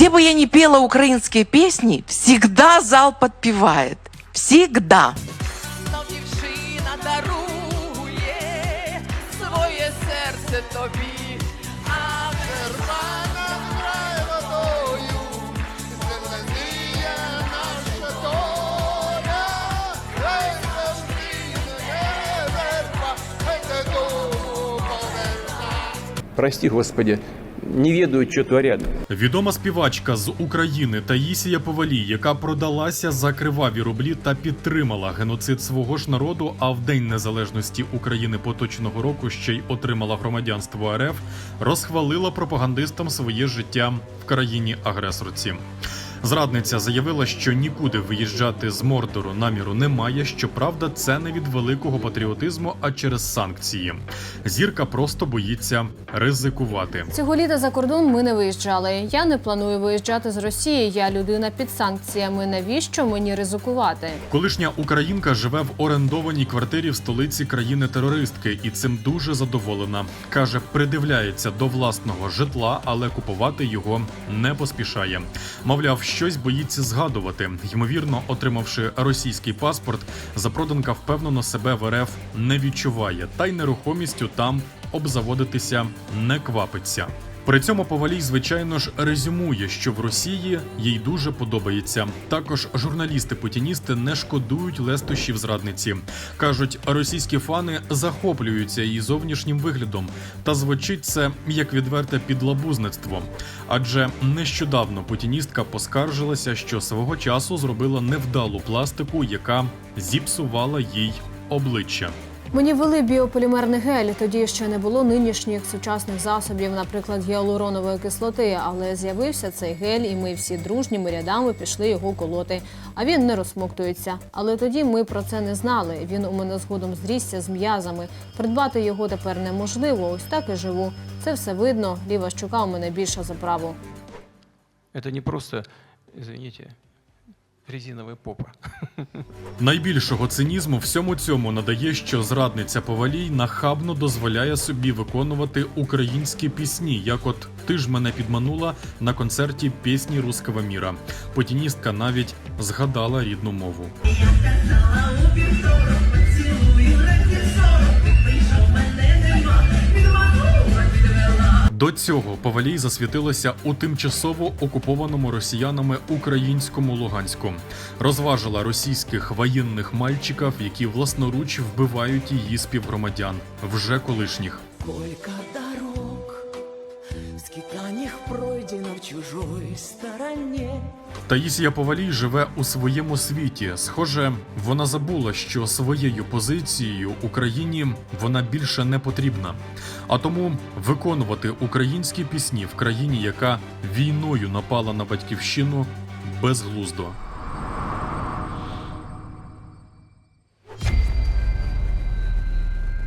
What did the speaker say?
Где бы я ни пела украинские песни, всегда зал подпевает. Всегда. Дівчина дарує своє серце тобі, а Червона грає водою, зеленіє наша доля. Завжди не верба, додому поверна. Прости, Господи, не ведають, що творят. Відома співачка з України Таїсія Повалій, яка продалася за криваві рублі та підтримала геноцид свого ж народу, а в День Незалежності України поточного року ще й отримала громадянство РФ, розхвалила пропагандистам своє життя в країні агресорці. Зрадниця заявила, що нікуди виїжджати з Мордору наміру немає. Щоправда, це не від великого патріотизму, а через санкції. Зірка просто боїться ризикувати. Цього літа за кордон ми не виїжджали. Я не планую виїжджати з Росії. Я людина під санкціями. Навіщо мені ризикувати? Колишня українка живе в орендованій квартирі в столиці країни-терористки і цим дуже задоволена. каже, придивляється до власного житла, але купувати його не поспішає. Мовляв, щось боїться згадувати. Ймовірно, отримавши російський паспорт, запроданка впевнено себе в РФ не відчуває, та й нерухомістю там обзаводитися не квапиться. При цьому Повалій, звичайно ж, резюмує, що в Росії їй дуже подобається. Також журналісти-путіністи не шкодують лестощів зрадниці. кажуть, російські фани захоплюються її зовнішнім виглядом, та звучить це як відверте підлабузництво. Адже нещодавно путіністка поскаржилася, що свого часу зробила невдалу пластику, яка зіпсувала їй обличчя. Мені ввели біополімерний гель. Тоді ще не було нинішніх сучасних засобів, наприклад, гіалуронової кислоти. Але з'явився цей гель, і ми всі дружніми рядами пішли його колоти. А він не розсмоктується. Але тоді ми про це не знали. Він у мене згодом зрісся з м'язами. Придбати його тепер неможливо. Ось так і живу. Це все видно. Ліва щука у мене більша за праву. Это не просто, извините, резиновая попа. Найбільшого цинізму всьому цьому надає, що зрадниця Повалій нахабно дозволяє собі виконувати українські пісні, як от ти ж мене підманула на концерті пісні Руского міра. Потіністка навіть згадала рідну мову. До цього Повалій засвітилася у тимчасово окупованому росіянами українському Луганську. Розважила російських воєнних мальчиків, які власноруч вбивають її співгромадян, вже колишніх. Таїсія Повалій живе у своєму світі. Схоже, вона забула, що своєю позицією Україні вона більше не потрібна. А тому виконувати українські пісні в країні, яка війною напала на батьківщину, безглуздо.